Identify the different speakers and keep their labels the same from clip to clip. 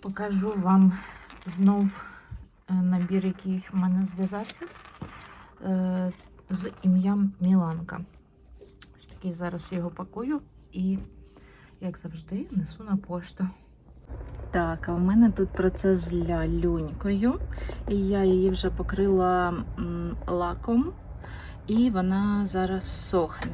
Speaker 1: Покажу вам знов е, набір, який в мене зв'язався е, з ім'ям Міланка. Ось такий зараз його пакую і, як завжди, несу на пошту. Так, а в мене тут процес з лялюнькою. І я її вже покрила лаком, і вона зараз сохне.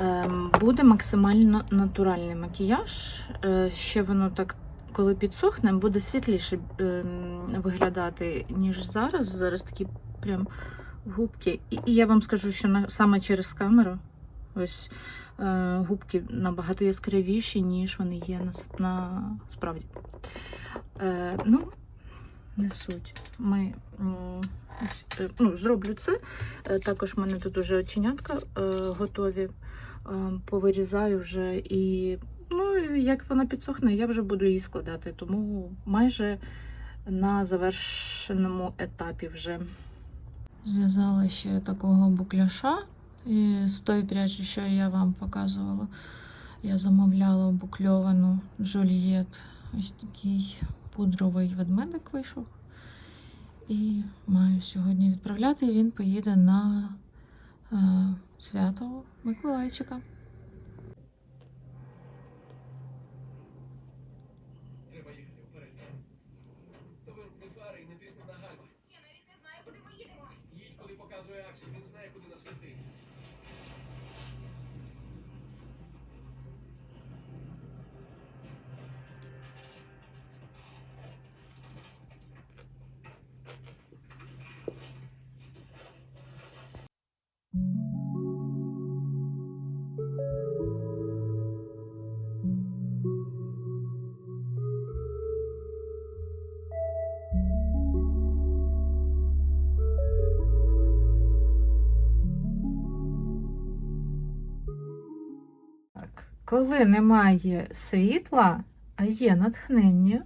Speaker 1: Ем, Буде максимально натуральний макіяж. Е, Ще воно так, коли підсохне, буде світліше ем, виглядати, ніж зараз. Зараз такі прям губки. І, і я вам скажу, що саме через камеру ось е, губки набагато яскравіші, ніж вони є на, на справді. Е, ну, не суть. Ми ось, е, ну, зроблю це. Е, Також в мене тут уже оченятка е, готові. Е, Повирізаю вже і ну, як вона підсохне, я вже буду її складати. Тому майже на завершеному етапі вже. Зв'язала ще такого букляша і з тої пряжі, що я вам показувала. Я замовляла букльовану жульєт. Ось такий пудровий ведмедик вийшов. І маю сьогодні відправляти. Він поїде на е, свято Миколайчика.
Speaker 2: Коли
Speaker 1: немає світла, а є натхнення,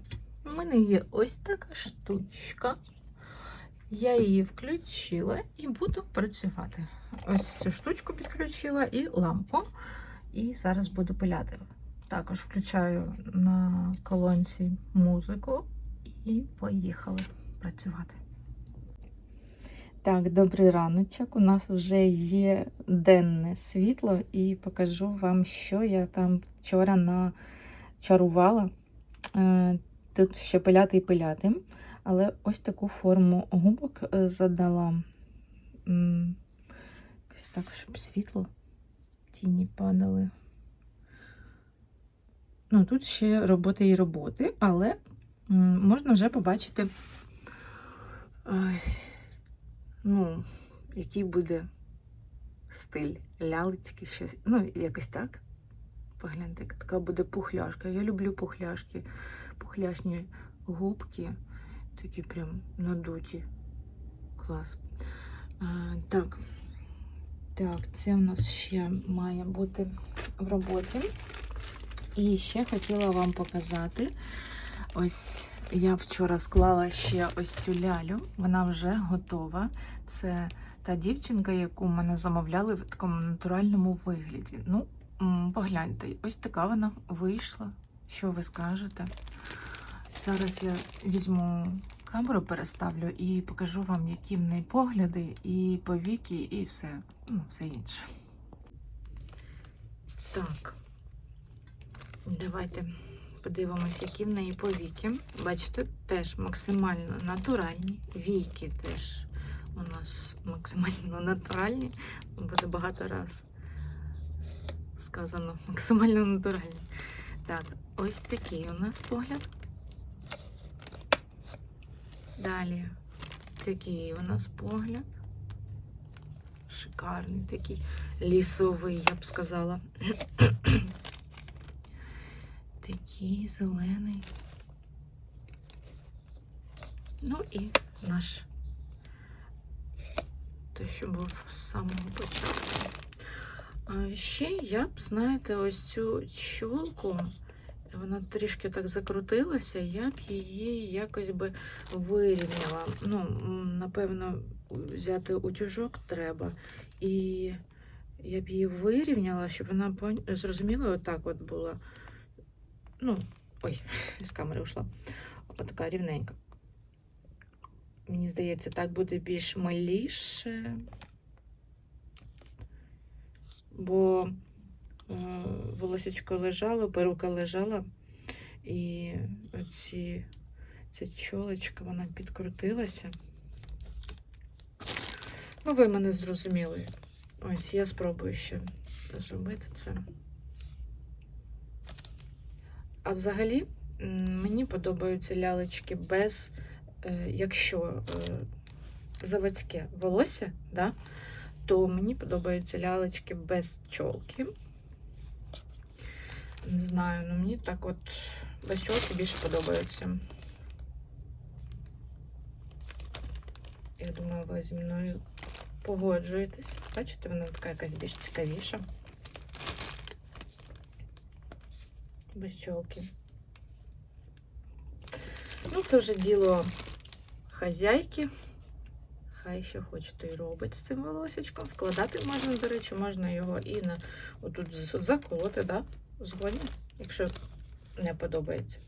Speaker 1: у мене є ось така штучка. Я її включила і буду працювати. Ось цю штучку підключила і лампу. І зараз буду пиляти. Також включаю на колонці музику і поїхали працювати. Так, добрий раночок. У нас вже є денне світло, і покажу вам, що я там вчора начарувала. Е, Тут ще пиляти і пиляти. Але ось таку форму губок е, задала. Якось так, щоб світло тіні падали. Ну, тут ще роботи і роботи, але можна вже побачити. Ой, ну, який буде стиль лялечки, щось. Ну, якось так. Погляньте, така буде пухляшка. Я люблю пухляшки, пухляшні губки, такі прям надуті. Клас. А, так. Так, це в нас ще має бути в роботі. І ще хотіла вам показати. Ось я вчора склала ще ось цю лялю. Вона вже готова. Це та дівчинка, яку мене замовляли в такому натуральному вигляді. Ну, погляньте, ось така вона вийшла. Що ви скажете? Зараз я візьму камеру, переставлю і покажу вам, які в неї погляди, і повіки, і все, ну, все інше. Так. Давайте подивимось, які в неї повіки. Бачите, теж максимально натуральні. Війки теж у нас максимально натуральні. Буде багато раз сказано максимально натуральні. Так, ось такий у нас погляд. Далі такий у нас погляд. Шикарний такий лісовий, я б сказала. Такий зелений. Ну і наш те, що був з самого початку. Ще я б, знаєте, ось цю чолку Вона трішки так закрутилася, я б її якось би вирівняла. Ну, напевно, взяти утюжок треба. І я б її вирівняла, щоб вона зрозуміла, отак от була. Ну, ой, з камери ушла. Отака рівненька. Мені здається, так буде більш миліше. Бо е, волосечко лежало, перука лежала, і оці, ця чолочка, вона підкрутилася. Ну, ви мене зрозуміли. Ось я спробую ще зробити це. А взагалі, мені подобаються лялечки без, е, якщо е, заводське волосся, да, то мені подобаються лялечки без чолки. Не знаю, ну мені так от без чолки більше подобаються. Я думаю, ви зі мною погоджуєтесь. Бачите, вона така якась більш цікавіша. Без чолки. Ну, це вже діло хазяйки. Хай що хоче, то й робить з цим волосечком. Вкладати можна, до речі, можна його і на отут заколоти, да? Згодні, якщо не подобається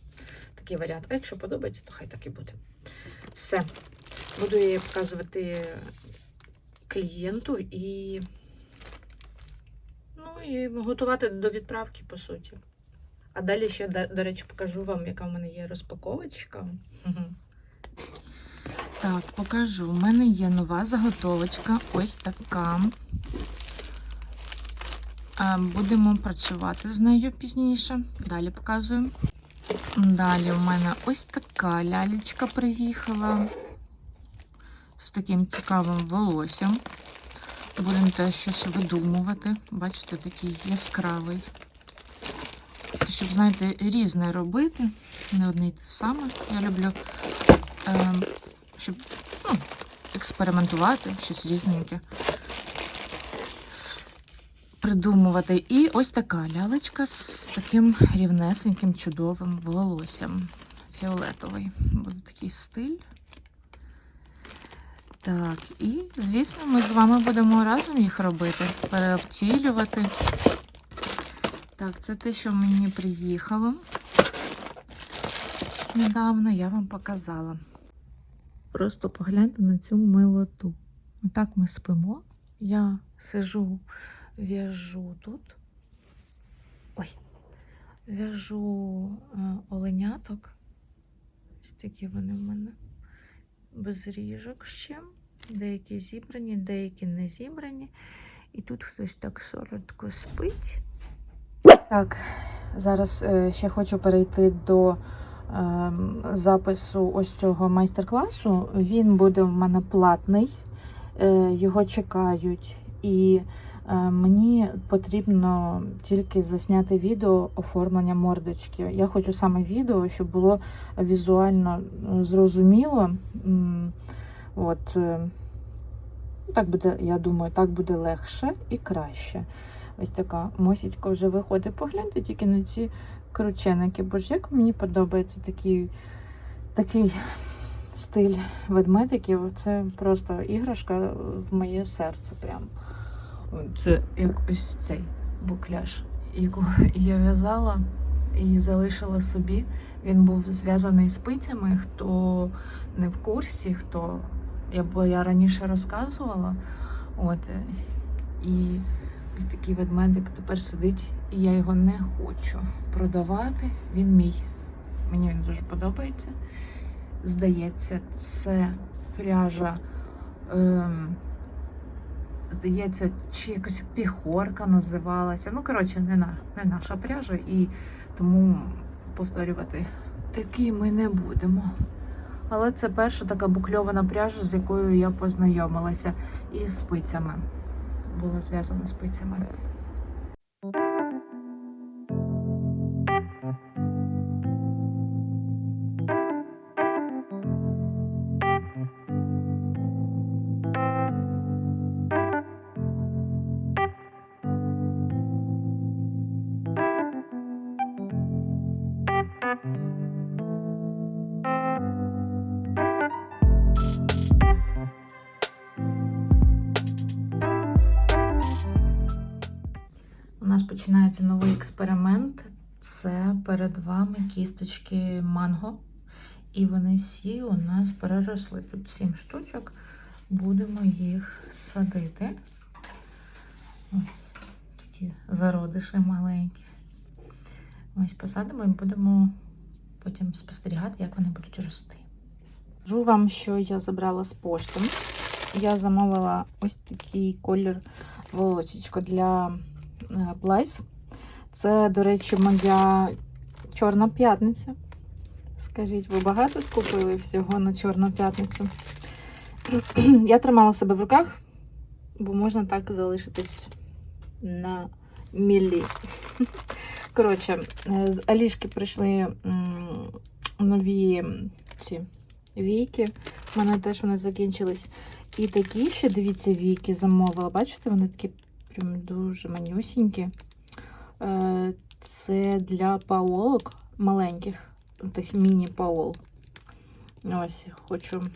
Speaker 1: такий варіант. А якщо подобається, то хай так і буде. Все. Буду я її показувати клієнту і, ну, і готувати до відправки, по суті. А далі ще, до, речі, покажу вам, яка в мене є розпаковочка. Так, покажу. У мене є нова заготовочка. Ось така. Будемо працювати з нею пізніше. Далі показую. Далі у мене ось така лялечка приїхала з таким цікавим волоссям. Будемо теж щось видумувати. Бачите, такий яскравий. Щоб, знаєте, різне робити, не одне й те саме. Я люблю, е, щоб ну, експериментувати, щось різненьке. Придумувати. І ось така лялечка з таким рівнесеньким, чудовим волоссям. Фіолетовий. Буде такий стиль. Так, і, звісно, ми з вами будемо разом їх робити, переобтілювати. Так, це те, що мені приїхало недавно, я вам показала. Просто погляньте на цю милоту. Отак ми спимо. Я сижу, в'яжу тут. Ой, в'яжу е, оленяток. Ось такі вони в мене без ріжок ще. Деякі зібрані, деякі не зібрані. І тут хтось так солодко спить. Так, зараз е, ще хочу перейти до е, запису ось цього майстер-класу. Він буде в мене платний, е, його чекають. І е, мені потрібно тільки засняти відео оформлення мордочки. Я хочу саме відео, щоб було візуально зрозуміло. От, так буде, я думаю, так буде легше і краще. Ось така мосічка вже виходить. Погляньте тільки на ці крученики. Бо ж як мені подобається такий, такий стиль ведмедиків. Це просто іграшка в моє серце. Прям. Це як ось цей букляж, якого я в'язала і залишила собі. Він був зв'язаний спицями. Хто не в курсі, хто я, бо я раніше розказувала. От, е, і ось такий ведмедик тепер сидить, і я його не хочу продавати. Він мій. Мені він дуже подобається. Здається, це пряжа. Ем, здається, чи якось піхорка називалася. Ну, коротше, не, на, не наша пряжа, і тому повторювати такі ми не будемо. Але це перша така букльована пряжа, з якою я познайомилася, і з спицями. Була зв'язана спицями. Починається новий експеримент. Це перед вами кісточки манго. І вони всі у нас переросли. Тут 7 штучок. Будемо їх садити. Ось такі зародиші маленькі. Ось посадимо і будемо потім спостерігати, як вони будуть рости. Скажу вам, що я забрала з пошти. Я замовила ось такий колір волосічко для е, Блайс. Це, до речі, моя Чорна п'ятниця. Скажіть, ви багато скупили всього на Чорну п'ятницю? Я тримала себе в руках, бо можна так залишитись на міллі. Коротше, е, з Алішки прийшли нові ці війки. У мене теж вони закінчились. І такі ще, дивіться, війки замовила. Бачите, вони такі прям дуже манюсінькі. Е, Це для паолок маленьких, тих міні-паол. Ось, хочу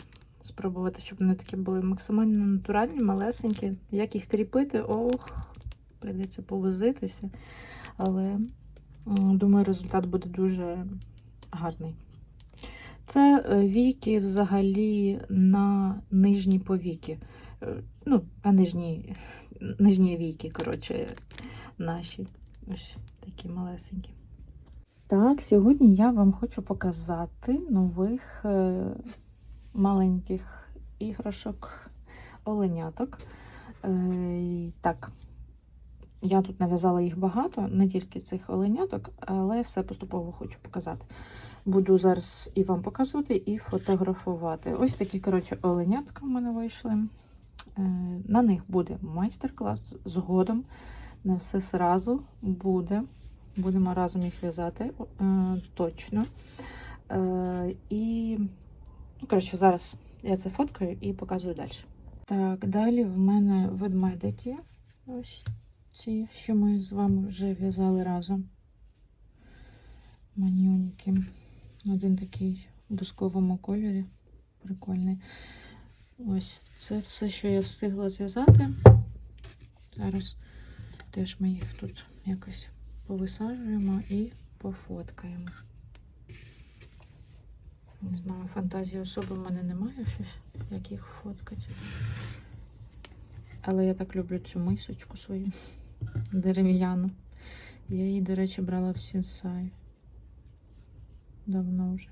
Speaker 1: спробувати, щоб вони такі були максимально натуральні, малесенькі. Як їх кріпити? Ох, прийдеться повозитися. Але думаю, результат буде дуже гарний. Це е, віки взагалі на нижні повіки. Е, Ну, на нижні, нижні віки, коротше, наші. Ось такі малесенькі. Так, сьогодні я вам хочу показати нових е, маленьких іграшок оленяток. Е, так, я тут нав'язала їх багато, не тільки цих оленяток, але все поступово хочу показати. Буду зараз і вам показувати, і фотографувати. Ось такі, коротше, оленятка в мене вийшли. Е, На них буде майстер-клас згодом. Не все зразу буде. Будемо разом їх в'язати е, точно. Е, і, ну, коротше, зараз я це фоткаю і показую далі. Так, далі в мене ведмедики. Ось ці, що ми з вами вже в'язали разом. Манюнькі. Один такий в бусковому кольорі. Прикольний. Ось це все, що я встигла зв'язати. Зараз теж ми їх тут якось повисаджуємо і пофоткаємо. Не знаю, фантазії особи в мене немає щось, як їх фоткати. Але я так люблю цю мисочку свою дерев'яну. Я її, до речі, брала в Сінсай. Давно вже.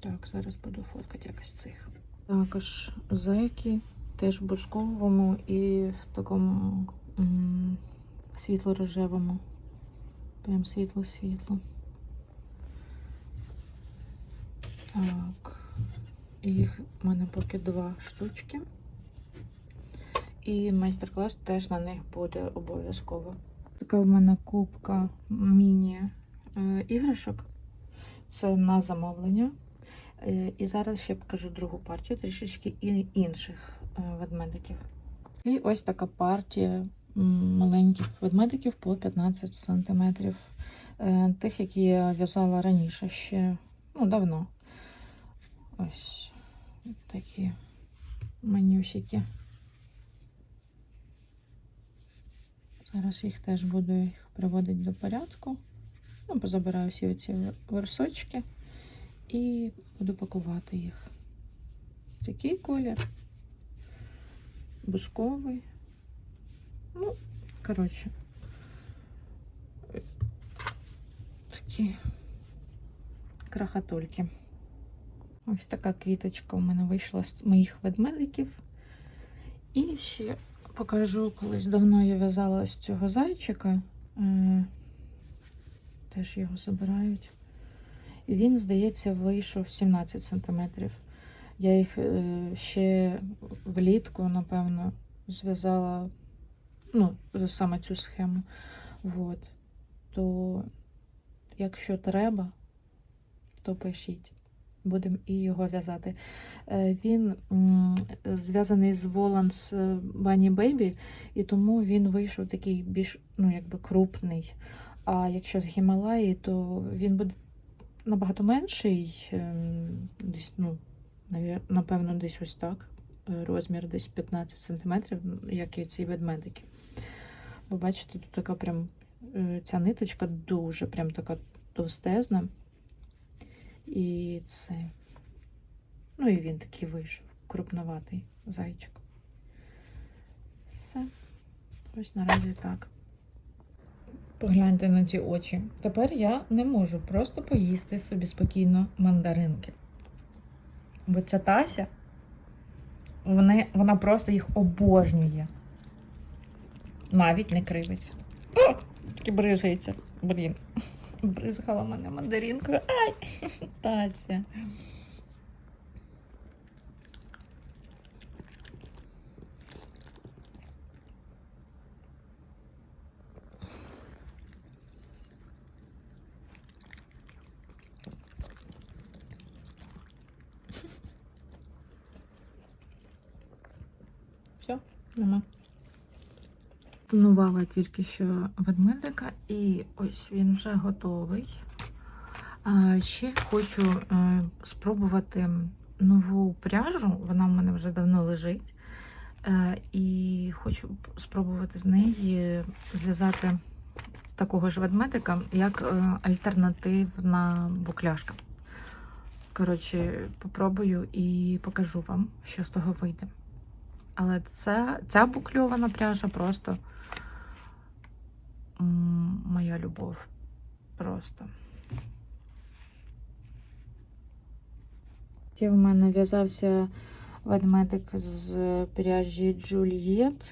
Speaker 1: Так, зараз буду фоткати якось цих. Також зайки теж в бусковому і в такому світло-рожевому. Прям світло-світло. Так. Їх в мене поки два штучки. І майстер-клас теж на них буде обов'язково. Така в мене кубка міні-іграшок. Це на замовлення. Е, І зараз ще покажу другу партію, трішечки інших е, ведмедиків. І ось така партія маленьких ведмедиків по 15 см. Тих, які я в'язала раніше ще ну, давно. Ось такі манюсики. Зараз їх теж буду їх приводити до порядку. Ну, позабираю всі оці версочки і буду пакувати їх. Такий колір, бусковий. Ну, коротше, такі крахатульки. Ось така квіточка у мене вийшла з моїх ведмедиків. І ще покажу, колись давно я в'язала ось цього зайчика. Е, Теж його забирають. Він, здається, вийшов 17 см. Я їх е, ще влітку, напевно, зв'язала ну, саме цю схему. Вот. То, якщо треба, то пишіть. Будемо і його в'язати. Е, Він зв'язаний з Воланс Bunny Baby, і тому він вийшов такий більш ну, якби крупний. А якщо з Гімалаї, то він буде набагато менший, ем, десь, ну, напевно, десь ось так. е, Розмір десь 15 см, як і ці ведмедики. Бо бачите, тут така прям е, ця ниточка дуже прям така товстезна. І це. Ну і він такий вийшов, крупноватий зайчик. Все. Ось наразі так. Погляньте на ці очі. Тепер я не можу просто поїсти собі спокійно мандаринки. Бо ця Тася, вони, вона просто їх обожнює. Навіть не кривиться. О, таки бризгається. Блін. Бризгала мене мандаринкою. Ай! Тася. Все, нема. Тонувала тільки що ведмедика, і ось він вже готовий. Ще хочу е, спробувати нову пряжу. Вона в мене вже давно лежить. Е, і хочу спробувати з неї зв'язати такого ж ведмедика, як е, альтернативна букляшка. Коротше, попробую і покажу вам, що з того вийде. Але це, ця букльована пряжа просто моя любов. Просто. В мене в'язався ведмедик з пряжі Джульєт.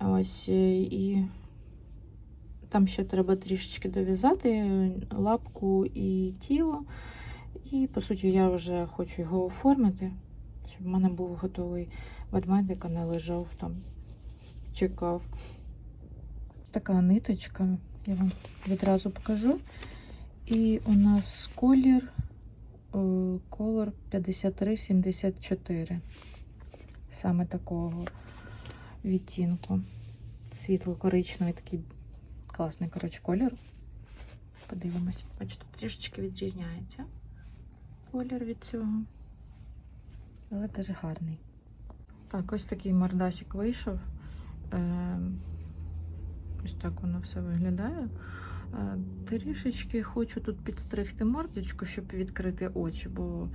Speaker 1: Ось е, і там ще треба трішечки дов'язати лапку і тіло. І, по суті, я вже хочу його оформити, щоб в мене був готовий ведмедик, а не лежав там, чекав. Така ниточка, я вам відразу покажу. І у нас колір е, колор 5374. Саме такого відтінку. Світло-коричневий такий класний, коротше, колір. Подивимось, бачите, трішечки відрізняється колір від цього. Але теж гарний. Так, ось такий мордасик вийшов. Ось так воно все виглядає. Е, Трішечки хочу тут підстригти мордочку, щоб відкрити очі, бо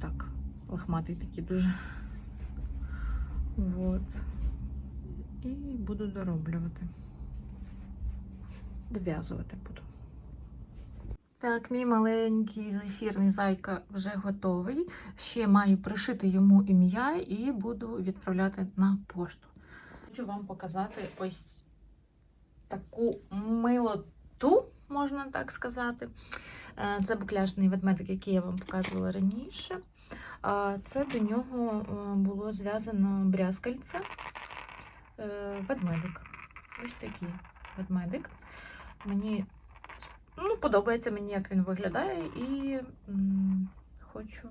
Speaker 1: так, лохматий такий дуже. Вот. І буду дороблювати. Дов'язувати буду. Так, мій маленький зефірний зайка вже готовий. Ще маю пришити йому ім'я і буду відправляти на пошту. Хочу вам показати ось таку милоту, можна так сказати. Е, Це букляшний ведмедик, який я вам показувала раніше. Це до нього е, було зв'язано брязкальце. Е, Ведмедик. Ось такий ведмедик. Мені ну, подобається мені, як він виглядає, і хочу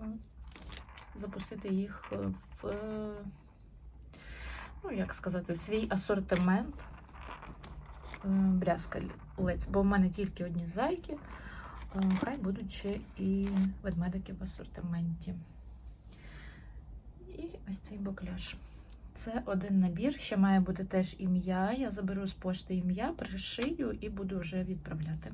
Speaker 1: запустити їх в, ну, як сказати, в свій асортимент брязкалець, бо в мене тільки одні зайки, е, хай будуть ще і ведмедики в асортименті. І ось цей бокляж. Це один набір, ще має бути теж ім'я. Я заберу з пошти ім'я, пришию і буду вже відправляти.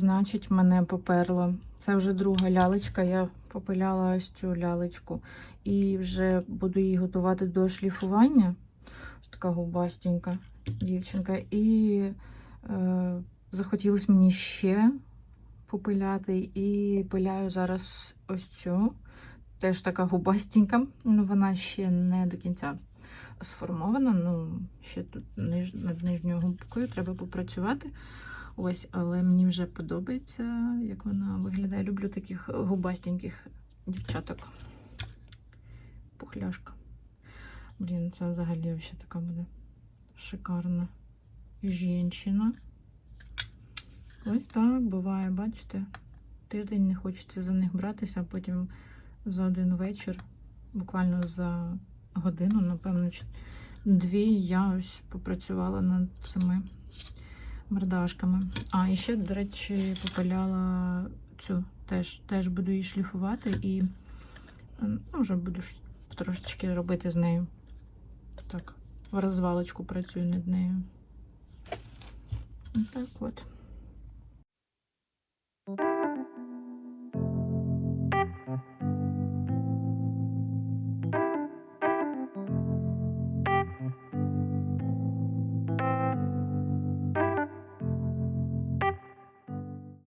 Speaker 1: Значить мене поперло? Це вже друга лялечка. Я попиляла ось цю лялечку. І вже буду її готувати до шліфування. Ось така губастенька дівчинка. І е, захотілось мені ще попиляти. І пиляю зараз ось цю. Теж така губастенька. Ну, вона ще не до кінця сформована. Ну, ще тут над нижньою губкою треба попрацювати. Ось, але мені вже подобається, як вона виглядає. Люблю таких губастеньких дівчаток. Пухляшка. Блін, це взагалі ще така буде шикарна жінчина. Ось так буває, бачите? Тиждень не хочеться за них братися, а потім за один вечір, буквально за годину, напевно, дві я ось попрацювала над цими мордашками. А, і ще, до речі, попаляла цю теж. Теж буду її шліфувати і ну, вже буду трошечки робити з нею. Так, в розвалочку працюю над нею. Так от.